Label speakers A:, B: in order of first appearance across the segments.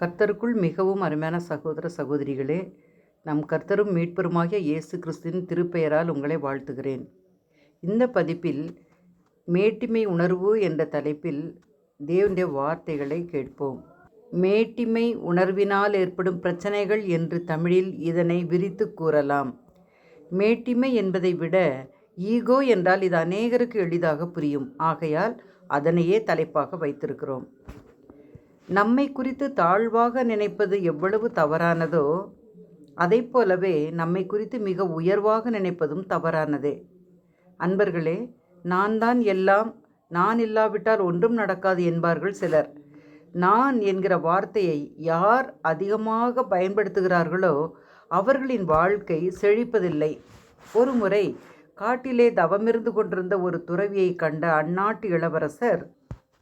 A: கர்த்தருக்குள் மிகவும் அருமையான சகோதர சகோதரிகளே நம் கர்த்தரும் மீட்பருமாகிய இயேசு கிறிஸ்துவின் திருப்பெயரால் உங்களை வாழ்த்துகிறேன். இந்த பதிப்பில் மேட்டிமை உணர்வு என்ற தலைப்பில் தேவனுடைய வார்த்தைகளை கேட்போம். மேட்டிமை உணர்வினால் ஏற்படும் பிரச்சனைகள் என்று தமிழில் இதனை விரித்து கூறலாம். மேட்டிமை என்பதை விட ஈகோ என்றால் இது அநேகருக்கு எளிதாக புரியும். ஆகையால் அதனையே தலைப்பாக வைத்திருக்கிறோம். நம்மை குறித்து தாழ்வாக நினைப்பது எவ்வளவு தவறானதோ அதை போலவே நம்மை குறித்து மிக உயர்வாக நினைப்பதும் தவறானதே. அன்பர்களே நான் தான் எல்லாம் நான் இல்லாவிட்டால் ஒன்றும் நடக்காது என்பார்கள் சிலர். நான் என்கிற வார்த்தையை யார் அதிகமாக பயன்படுத்துகிறார்களோ அவர்களின் வாழ்க்கை செழிப்பதில்லை. ஒருமுறை காட்டிலே தவமிருந்து கொண்டிருந்த ஒரு துறவியை கண்ட அந்நாட்டு இளவரசர்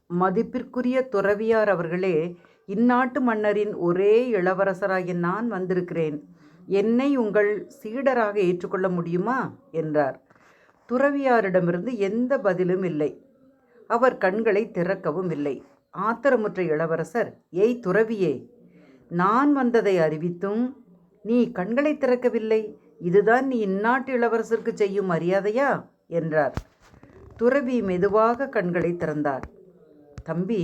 A: மதிப்பிற்குரிய துறவியார் அவர்களே இந்நாட்டு மன்னரின் ஒரே இளவரசராகிய நான் வந்திருக்கிறேன். என்னை உங்கள் சீடராக ஏற்றுக்கொள்ள முடியுமா? என்றார். துறவியாரிடமிருந்து எந்த பதிலும் இல்லை. அவர் கண்களை திறக்கவும் இல்லை. ஆத்திரமுற்ற இளவரசர் ஏய் துறவியே நான் வந்ததை அறிவித்தும் நீ கண்களை திறக்கவில்லை. இதுதான் நீ இந்நாட்டு இளவரசருக்கு செய்யும் மரியாதையா? என்றார். துறவி மெதுவாக கண்களை திறந்தார். தம்பி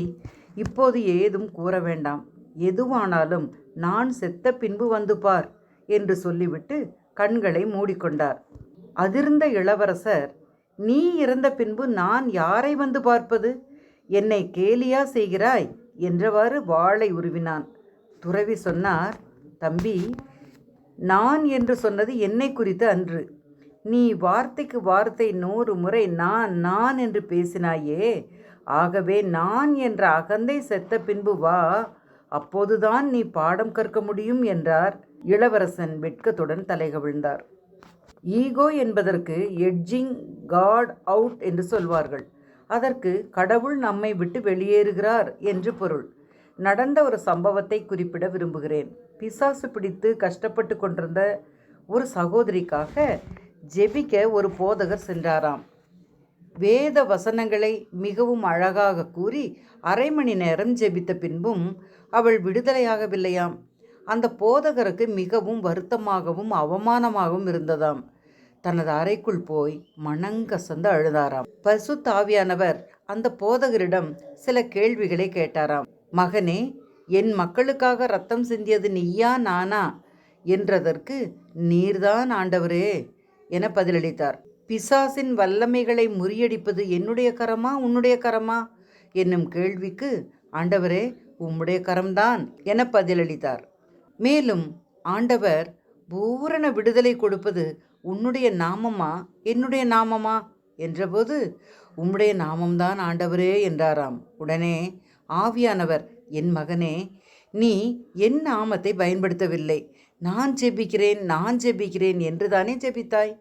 A: இப்போது ஏதும் கூற வேண்டாம். எதுவானாலும் நான் செத்த பின்பு வந்து பார் என்று சொல்லிவிட்டு கண்களை மூடிக்கொண்டார். அதிர்ந்த இளவரசர் நீ இறந்த பின்பு நான் யாரை வந்து பார்ப்பது? என்னை கேலியா செய்கிறாய்? என்றவாறு வாளை உருவினான். துறவி சொன்னார் தம்பி நான் என்று சொன்னது என்னை குறித்து அன்று. நீ வார்த்தைக்கு வார்த்தை நூறு முறை நான் நான் என்று பேசினாயே ஆகவே நான் என்ற அகந்தை செத்த பின்பு வா அப்போதுதான் நீ பாடம் கற்க முடியும் என்றார் இளவரசன் வெட்கத்துடன் தலைகவிழ்ந்தார். ஈகோ என்பதற்கு எட்ஜிங் காட் அவுட் என்று சொல்வார்கள். அதற்கு கடவுள் நம்மை விட்டு வெளியேறுகிறார் என்று பொருள். நடந்த ஒரு சம்பவத்தை குறிப்பிட விரும்புகிறேன். பிசாசு பிடித்து கஷ்டப்பட்டு கொண்டிருந்த ஒரு சகோதரிக்காக ஜெபிக்க ஒரு போதகர் சென்றாராம். வேத வசனங்களை மிகவும் அழகாக கூறி அரை மணி நேரம் ஜெபித்த பின்பும் அவள் விடுதலையாகவில்லையாம். அந்த போதகருக்கு மிகவும் வருத்தமாகவும் அவமானமாகவும் இருந்ததாம். தனது அறைக்குள் போய் மனங்கசந்து அழுதாராம். பசு தாவியானவர் அந்த போதகரிடம் சில கேள்விகளை கேட்டாராம். மகனே என் மக்களுக்காக ரத்தம் சிந்தியது நீயா நானா? என்றதற்கு நீர்தான் ஆண்டவரே என பதிலளித்தார். பிசாசின் வல்லமைகளை முறியடிப்பது என்னுடைய கரமா உன்னுடைய கரமா? என்னும் கேள்விக்கு ஆண்டவரே உம்முடைய கரம்தான் என பதிலளித்தார். மேலும் ஆண்டவர் பூரண விடுதலை கொடுப்பது உன்னுடைய நாமமா என்னுடைய நாமமா? என்றபோது உம்முடைய நாமம்தான் ஆண்டவரே என்றாராம். உடனே ஆவியானவர் என் மகனே நீ என் நாமத்தை பயன்படுத்தவில்லை. நான் ஜெபிக்கிறேன் நான் ஜெபிக்கிறேன் என்று தானே ஜெபித்தாய்?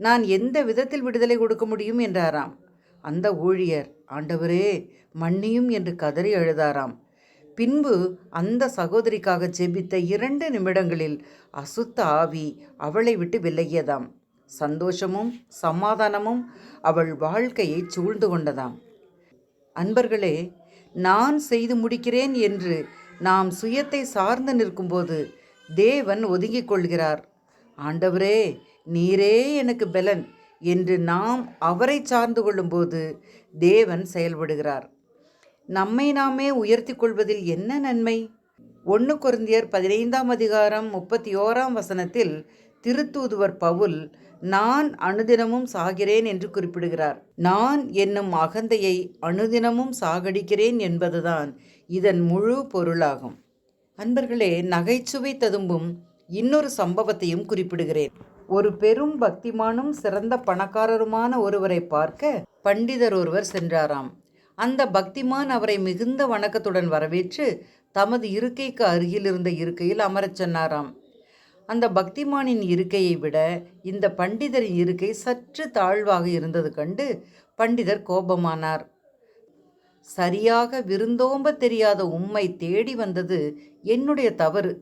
A: நான் எந்த விதத்தில் விடுதலை கொடுக்க முடியும்? என்றாராம். அந்த ஊழியர் ஆண்டவரே மன்னியும் என்று கதறி அழுதாராம். பின்பு அந்த சகோதரிக்காக ஜெபித்த இரண்டு நிமிடங்களில் அசுத்த ஆவி அவளை விட்டு விலகியதாம். சந்தோஷமும் சமாதானமும் அவள் வாழ்க்கையை சூழ்ந்து கொண்டதாம். அன்பர்களே நான் செய்து முடிக்கிறேன் என்று நாம் சுயத்தை சார்ந்து நிற்கும்போது தேவன் ஒதுங்கிக் கொள்கிறார். ஆண்டவரே நீரே எனக்கு பலன் என்று நாம் அவரை சார்ந்து கொள்ளும்போது தேவன் செயல்படுகிறார். நம்மை நாமே உயர்த்தி கொள்வதில் என்ன நன்மை? ஒன்று குருந்தியர் பதினைந்தாம் அதிகாரம் முப்பத்தி ஓராம் வசனத்தில் திருத்தூதுவர் பவுல் நான் அனுதினமும் சாகிறேன் என்று குறிப்பிடுகிறார். நான் என்னும் அகந்தையை அனுதினமும் சாகடிக்கிறேன் என்பதுதான் இதன் முழு பொருளாகும். அன்பர்களே நகைச்சுவை ததும்பும் இன்னொரு சம்பவத்தையும் குறிப்பிடுகிறேன். ஒரு பெரும் பக்திமானும் சிறந்த பணக்காரருமான ஒருவரை பார்க்க பண்டிதர் ஒருவர் சென்றாராம். அந்த பக்திமான் அவரை மிகுந்த வணக்கத்துடன் வரவேற்று தமது இருக்கைக்கு அருகில் இருந்த இருக்கையில் அமரச் சொன்னாராம். அந்த பக்திமானின் இருக்கையை விட இந்த பண்டிதரின் இருக்கை சற்று தாழ்வாக இருந்தது கண்டு பண்டிதர் கோபமானார். சரியாக விருந்தோம்ப தெரியாத உம்மை தேடி வந்தது என்னுடைய தவறு.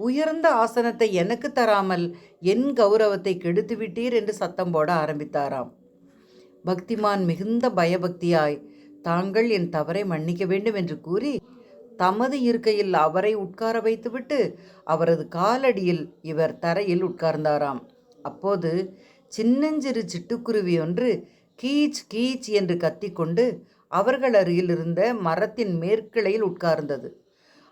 A: உயர்ந்த ஆசனத்தை எனக்கு தராமல் என் கௌரவத்தை கெடுத்து விட்டீர் என்று சத்தம் போட ஆரம்பித்தாராம். பக்திமான் மிகுந்த பயபக்தியாய் தாங்கள் என் தவறை மன்னிக்க வேண்டும் என்று கூறி தமது இருக்கையில் அவரை உட்கார வைத்துவிட்டு அவரது காலடியில் இவர் தரையில் உட்கார்ந்தாராம். அப்போது சின்னஞ்சிறு சிட்டுக்குருவி ஒன்று கீச் கீச் என்று கத்திக்கொண்டு அவர்கள் அருகில் இருந்த மரத்தின் மேற்கிளையில் உட்கார்ந்தது.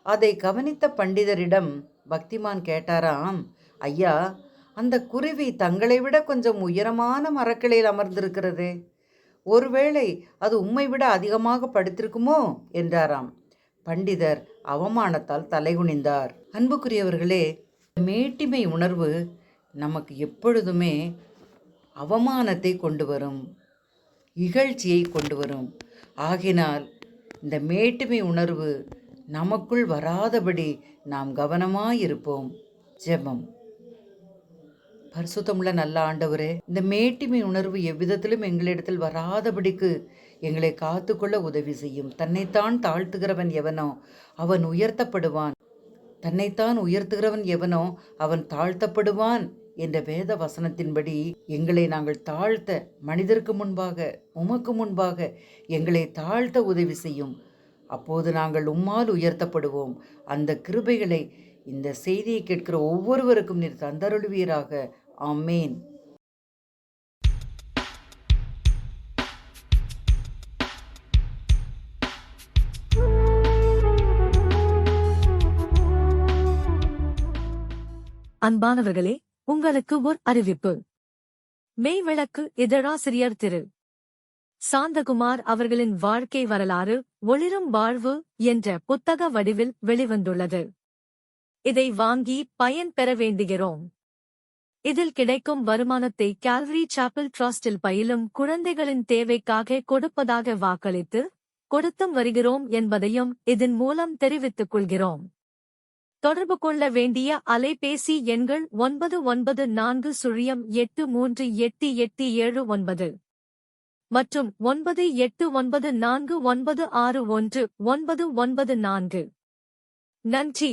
A: அதை கவனித்த பண்டிதரிடம் பக்திமான் கேட்டாராம் ஐயா அந்த குருவி தங்களை விட கொஞ்சம் உயரமான மரக்கிளையில் அமர்ந்திருக்கிறது. ஒருவேளை அது உம்மை விட அதிகமாக படுத்திருக்குமோ? என்றாராம். பண்டிதர் அவமானத்தால் தலைகுனிந்தார். அன்புக்குரியவர்களே மேட்டிமை உணர்வு நமக்கு எப்பொழுதுமே அவமானத்தை கொண்டு வரும் இகழ்ச்சியை கொண்டு வரும். ஆகினால் இந்த மேட்டுமை உணர்வு நமக்குள் வராதபடி நாம் கவனமாயிருப்போம். ஜெபம். பரிசுத்தமுள்ள நல்ல ஆண்டவரே இந்த மேட்டிமை உணர்வு எவ்விதத்திலும் எங்களிடத்தில் வராதபடிக்கு எங்களை காத்துக்கொள்ள உதவி செய்யும். தன்னைத்தான் தாழ்த்துகிறவன் எவனோ அவன் உயர்த்தப்படுவான். தன்னைத்தான் உயர்த்துகிறவன் எவனோ அவன் தாழ்த்தப்படுவான் என்ற வேத வசனத்தின்படி எங்களை நாங்கள் தாழ்த்த மனிதருக்கு முன்பாக உமக்கு முன்பாக எங்களை தாழ்த்த உதவி செய்யும். அப்போது நாங்கள் உம்மால் உயர்த்தப்படுவோம். அந்த கிருபைகளை இந்த செய்தியை கேட்கிற ஒவ்வொருவருக்கும் நீர் தந்தருளுவீராக. ஆமேன்.
B: அன்பானவர்களே உங்களுக்கு ஒரு அறிவிப்பு. மெய்விளக்கு இதழாசிரியர் திரு. சாந்தகுமார் அவர்களின் வாழ்க்கை வரலாறு ஒளிரும் வாழ்வு என்ற புத்தக வடிவில் வெளிவந்துள்ளது. இதை வாங்கி பயன் பெற வேண்டுகிறோம். இதில் கிடைக்கும் வருமானத்தை கேல்வரி சாப்பிள் ட்ரஸ்டில் பயிலும் குழந்தைகளின் தேவைக்காக கொடுப்பதாக வாக்களித்து கொடுத்தும் வருகிறோம் என்பதையும் இதன் மூலம் தெரிவித்துக் கொள்கிறோம். தொடர்பு கொள்ள வேண்டிய அலைபேசி எண்கள் ஒன்பது ஒன்பது நான்கு சுழியம் எட்டு மூன்று எட்டு எட்டு ஏழு ஒன்பது. மற்றும் ஒன்பது எட்டு ஒன்பது நான்கு ஒன்பது ஆறு ஒன்று ஒன்பது ஒன்பது நான்கு. நன்றி.